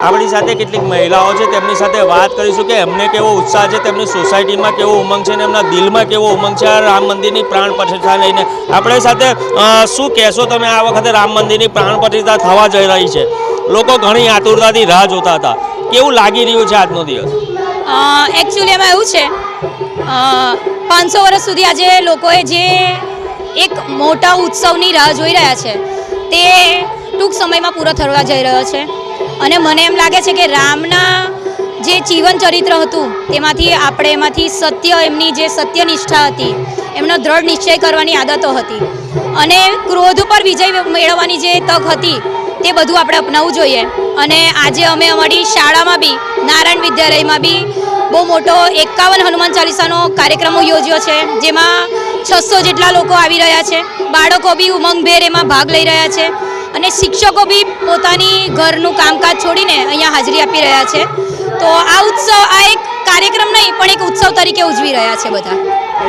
આપણી સાથે કેટલીક મહિલાઓ છે, તેમની સાથે વાત કરીશું કે એમને કેવો ઉત્સાહ છે, તેમની સોસાયટીમાં કેવો ઉમંગ છે અને એમના દિલમાં કેવો ઉમંગ છે રામ મંદિરની પ્રાણ પ્રતિષ્ઠા લઈને. આપણે સાથે શું કહેશો તમે? આ વખતે રામ મંદિરની પ્રાણ પ્રતિષ્ઠા થવા જઈ રહી છે. લોકો ઘણી આતુરતાથી રાહ જોતા હતા. કેવું લાગી રહ્યું છે આજનો દિવસ? એકચ્યુઅલી એમાં એવું છે પાંચસો વર્ષ સુધી આજે લોકોએ જે એક મોટા ઉત્સવની રાહ જોઈ રહ્યા છે, તે ટૂંક સમયમાં પૂરો થવા જઈ રહ્યો છે. અને મને એમ લાગે છે કે રામના જે જીવન ચરિત્ર હતું તેમાંથી આપણે એમાંથી સત્ય, એમની જે સત્યનિષ્ઠા હતી, એમનો દ્રઢ નિશ્ચય કરવાની આદતો હતી. અને ક્રોધ ઉપર વિજય મેળવવાની જે તક હતી, તે બધું આપણે અપનાવવું જોઈએ. અને આજે અમે અમારી શાળામાં બી, નારાયણ વિદ્યાલયમાં બી, બહુ મોટો એકાવન હનુમાન ચાલીસાનો કાર્યક્રમો યોજ્યો છે, જેમાં છસો જેટલા લોકો આવી રહ્યા છે. બાળકો બી ઉમંગભેર એમાં ભાગ લઈ રહ્યા છે. અને શિક્ષકો બી પોતાની ઘરનું કામકાજ છોડીને અહીંયા હાજરી આપી રહ્યા છે. તો આ ઉત્સવ આ એક કાર્યક્રમ નહીં પણ એક ઉત્સવ તરીકે ઉજવી રહ્યા છે બધા.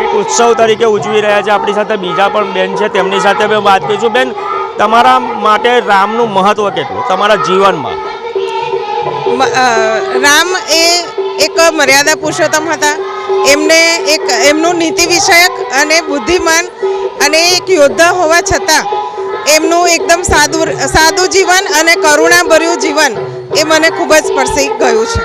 એક ઉત્સવ તરીકે ઉજવી રહ્યા છે. આપણી સાથે બીજા પણ બેન છે. તેમની સાથે મેં વાત કરીશું. બેન તમારા માટે રામનું મહત્વ કેટલું? તમારા જીવનમાં. રામ એ એક મર્યાદા પુરુષોત્તમ હતા. એમને એક એમનું નીતિ વિષયક અને બુદ્ધિમાન અને એક યોદ્ધા હોવા છતાં એમનું એકદમ સાદું સાદું જીવન અને કરુણાભર્યું જીવન એ મને ખૂબ જ સ્પર્શી ગયું છે.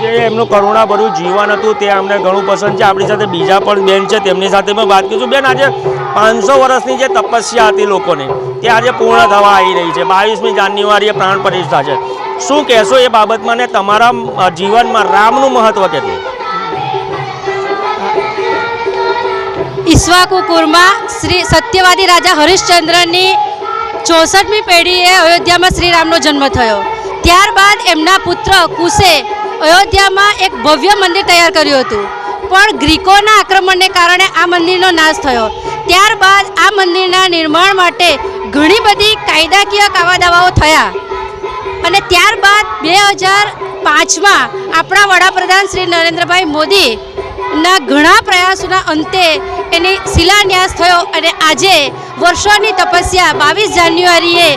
જે એમનું કરુણાભર્યું જીવન હતું તે અમને ઘણું પસંદ છે. આપણી સાથે બીજા પણ બેન છે, તેમની સાથે પણ વાત કરીશું. બેન, આજે પાંચસો વર્ષની જે તપસ્યા હતી લોકોની, તે આજે પૂર્ણ થવા આવી રહી છે. બાવીસમી જાન્યુઆરીએ પ્રાણ પ્રતિષ્ઠા છે. શું કહેશો એ બાબતમાં ને તમારા જીવનમાં રામનું મહત્ત્વ કેટલું? ઈશ્વાકુ કુરમાં શ્રી સત્યવાદી રાજા હરિશ્ચંદ્રની ચોસઠમી પેઢીએ અયોધ્યામાં શ્રીરામનો જન્મ થયો. ત્યારબાદ એમના પુત્ર કુશે અયોધ્યામાં એક ભવ્ય મંદિર તૈયાર કર્યું હતું. પણ ગ્રીકોના આક્રમણને કારણે આ મંદિરનો નાશ થયો. ત્યારબાદ આ મંદિરના નિર્માણ માટે ઘણી બધી કાયદાકીય કાવાદાવાઓ થયા. અને ત્યારબાદ બે હજાર પાંચમાં આપણા વડાપ્રધાન શ્રી નરેન્દ્રભાઈ મોદી ના ઘણા પ્રયાસોના અંતે એની શિલાન્યાસ થયો અને આજે વર્ષોની તપસ્યા બાવીસ જાન્યુઆરીએ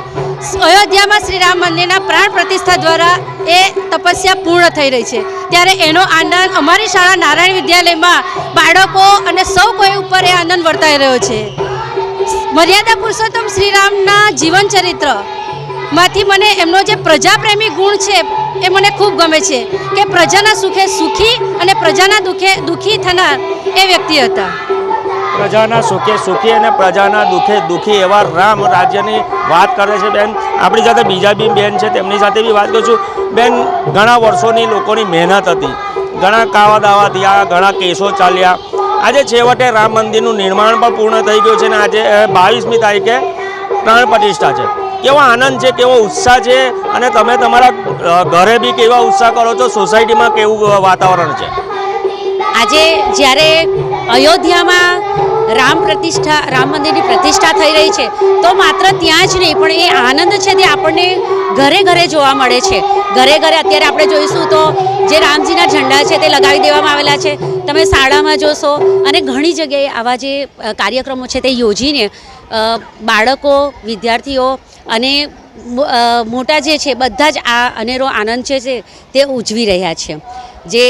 અયોધ્યામાં શ્રી રામ મંદિરના પ્રાણ પ્રતિષ્ઠા દ્વારા એ તપસ્યા પૂર્ણ થઈ રહી છે. ત્યારે એનો આનંદ અમારી શાળા નારાયણ વિદ્યાલયમાં બાળકો અને સૌ કોઈ ઉપર એ આનંદ વર્તાઈ રહ્યો છે. મર્યાદા પુરુષોત્તમ શ્રીરામના જીવન ચરિત્ર માંથી મને એમનો જે પ્રજાપ્રેમી ગુણ છે, એ મને ખૂબ ગમે છે કે પ્રજાના સુખે સુખી અને પ્રજાના દુઃખે દુઃખી થનાર એ વ્યક્તિ હતા. પ્રજાના સુખે સુખી અને પ્રજાના દુઃખે દુઃખી એવા રામ રાજ્યની વાત કરે છે બેન. આપણી સાથે બીજા બી બેન છે, તેમની સાથે બી વાત કરું છું. બેન, ઘણા વર્ષોની લોકોની મહેનત હતી. ઘણા કાવા દાવા થયા, ઘણા કેસો ચાલ્યા. આજે છેવટે રામ મંદિરનું નિર્માણ પણ પૂર્ણ થઈ ગયું છે અને આજે બાવીસમી તારીખે પ્રાણ પ્રતિષ્ઠા છે. કેવો આનંદ છે, કેવો ઉત્સાહ છે અને તમે તમારા ઘરે બી કેવા ઉત્સાહ કરો છો? સોસાયટીમાં કેવું વાતાવરણ છે? આજે જ્યારે અયોધ્યામાં રામ પ્રતિષ્ઠા, રામ મંદિરની પ્રતિષ્ઠા થઈ રહી છે, તો માત્ર ત્યાં જ નહીં, પણ એ આનંદ છે તે આપણને ઘરે ઘરે જોવા મળે છે. ઘરે ઘરે અત્યારે આપણે જોઈશું તો જે રામજીના ઝંડા છે તે લગાવી દેવામાં આવેલા છે. તમે શાળામાં જોશો અને ઘણી જગ્યાએ આવા જે કાર્યક્રમો છે તે યોજીને બાળકો, વિદ્યાર્થીઓ અને મોટા જે છે, બધા જ આ અનેરો આનંદ છે તે ઉજવી રહ્યા છે. જે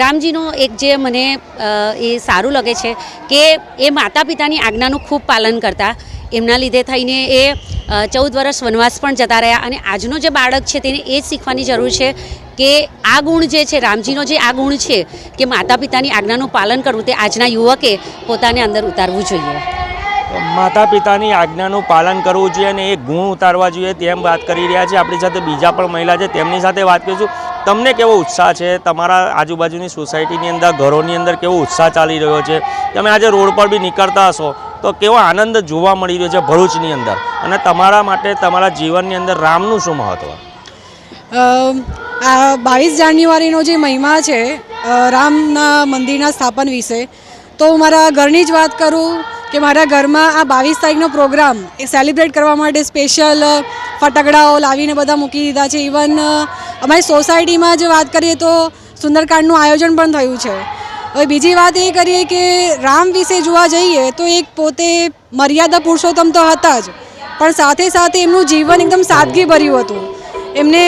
રામજીનો એક જે મને એ સારું લાગે છે કે એ માતા પિતાની આજ્ઞાનું ખૂબ પાલન કરતા. એમના લીધે થઈને એ ચૌદ વર્ષ વનવાસ પણ જતા રહ્યા અને આજનો જે બાળક છે તેને એ જ શીખવાની જરૂર છે કે આ ગુણ જે છે, રામજીનો જે આ ગુણ છે કે માતા પિતાની આજ્ઞાનું પાલન કરવું તે આજના યુવકે પોતાને અંદર ઉતારવું જોઈએ. માતા પિતાની આજ્ઞાનું પાલન કરવું જોઈએ અને એ ગુણ ઉતારવા જોઈએ તેમ વાત કરી રહ્યા છે. આપણી સાથે બીજા પણ મહિલા છે, તેમની સાથે વાત કરીશું. તમને કેવો ઉત્સાહ છે? તમારા આજુબાજુની સોસાયટીની અંદર, ઘરોની અંદર કેવો ઉત્સાહ ચાલી રહ્યો છે? તમે આજે રોડ પર બી નીકળતા હશો, તો કેવો આનંદ જોવા મળી રહ્યો છે ભરૂચની અંદર? અને તમારા માટે તમારા જીવનની અંદર રામનું શું મહત્વ? આ બાવીસ જાન્યુઆરીનો જે મહિમા છે રામના મંદિરના સ્થાપન વિશે, તો મારા ઘરની જ વાત કરું કે મારા ઘરમાં આ બાવીસ તારીખનો પ્રોગ્રામ એ સેલિબ્રેટ કરવા માટે સ્પેશિયલ ફટાકડાઓ લાવીને બધા મૂકી દીધા છે. ઇવન અમારી સોસાયટીમાં જે વાત કરીએ તો સુંદરકાંડનું આયોજન પણ થયું છે. હવે બીજી વાત એ કરીએ કે રામ વિશે જોવા જઈએ તો એક પોતે મર્યાદા પુરુષોત્તમ તો હતા જ, પણ સાથે સાથે એમનું જીવન એકદમ સાદગી ભર્યું હતું. એમને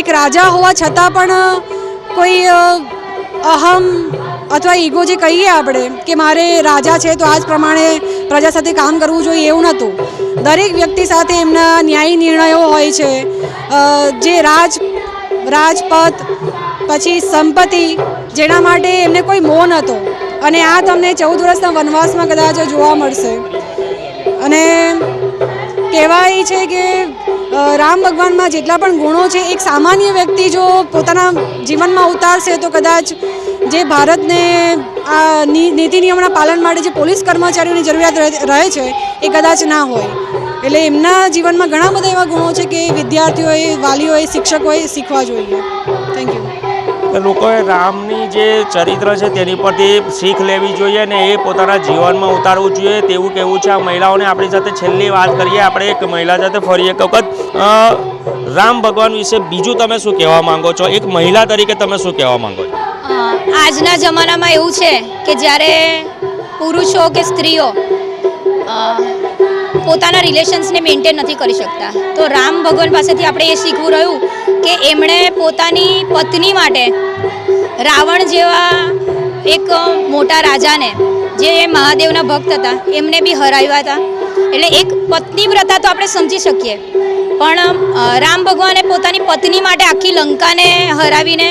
એક રાજા હોવા છતાં પણ કોઈ અહમ અથવા ઈગો જે કહીએ આપણે, કે મારે રાજા છે તો આ જ પ્રમાણે પ્રજા સાથે કામ કરવું જોઈએ એવું નહોતું. દરેક વ્યક્તિ સાથે એમના ન્યાયી નિર્ણયો હોય છે. જે રાજ રાજપથ પછી સંપત્તિ, જેના માટે એમને કોઈ મોહ નહોતો. અને આ તમને ચૌદ વર્ષના વનવાસમાં કદાચ જોવા મળશે. અને કહેવાય છે કે રામ ભગવાનમાં જેટલા પણ ગુણો છે, એક સામાન્ય વ્યક્તિ જો પોતાના જીવનમાં ઉતારશે તો કદાચ જે ભારતને આ નીતિ નિયમના પાલન માટે જે પોલીસ કર્મચારીઓની જરૂરિયાત રહે- છે, એ કદાચ ના હોય. એટલે એમના જીવનમાં ઘણા બધા એવા ગુણો છે કે વિદ્યાર્થીઓએ, વાલીઓએ, શિક્ષકોએ શીખવા જોઈએ. થેન્ક યુ લોકોએ રામની જે ચરિત્ર છે તેની પરથી શીખ લેવી જોઈએ અને એ પોતાના જીવનમાં ઉતારવું જોઈએ. તેવું કહેવું છે આ મહિલાઓને. આપણી સાથે છેલ્લી વાત કરીએ. આપણે એક મહિલા સાથે ફરી એક વખત રામ ભગવાન વિશે બીજું તમે શું કહેવા માંગો છો? એક મહિલા તરીકે તમે શું કહેવા માંગો છો? આજના જમાનામાં એવું છે કે જ્યારે પુરુષો કે સ્ત્રીઓ પોતાના રિલેશન્સને મેન્ટેન નથી કરી શકતા. તો રામ ભગવાન પાસેથી આપણે એ શીખવું રહ્યું કે એમણે પોતાની પત્ની માટે રાવણ જેવા એક મોટા રાજાને જે મહાદેવના ભક્ત હતા, એમને બી હરાવ્યા હતા. એટલે એક પત્ની વ્રતા તો આપણે સમજી શકીએ. પણ રામ ભગવાને પોતાની પત્ની માટે આખી લંકાને હરાવીને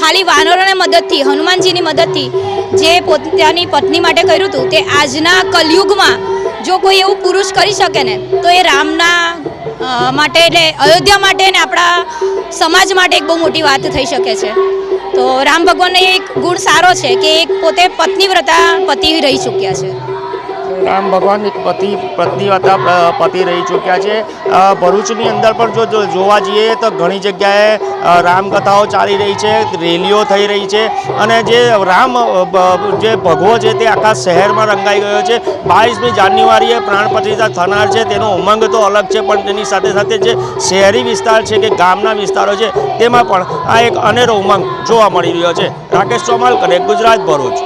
ખાલી વાનરોને મદદથી, હનુમાનજીની મદદથી જે પોતાની પત્ની માટે કર્યું હતું, તે આજના કલયુગમાં જો કોઈ એવું પુરુષ કરી શકે ને, તો એ રામના માટે એટલે અયોધ્યા માટે ને આપણા સમાજ માટે એક બહુ મોટી વાત થઈ શકે છે. તો રામ ભગવાનનો એક ગુણ સારો છે કે એક પોતે પત્ની વ્રતા પતિ રહી ચૂક્યા છે. રામ ભગવાન પતિ પત્ની હતા પતિ રહી ચૂક્યા છે. ભરૂચની અંદર પણ જો જોવા જઈએ તો ઘણી જગ્યાએ રામકથાઓ ચાલી રહી છે, રેલીઓ થઈ રહી છે અને જે રામ જે ભગવો છે તે આખા શહેરમાં રંગાઈ ગયો છે. બાવીસમી જાન્યુઆરીએ પ્રાણ પ્રતિષ્ઠા થનાર છે. તેનો ઉમંગ તો અલગ છે, પણ તેની સાથે સાથે જે શહેરી વિસ્તાર છે કે ગામના વિસ્તારો છે, તેમાં પણ આ એક અનેરો ઉમંગ જોવા મળી રહ્યો છે. રાકેશ ચોમાલ, કનેક્ટ ગુજરાત, ભરૂચ.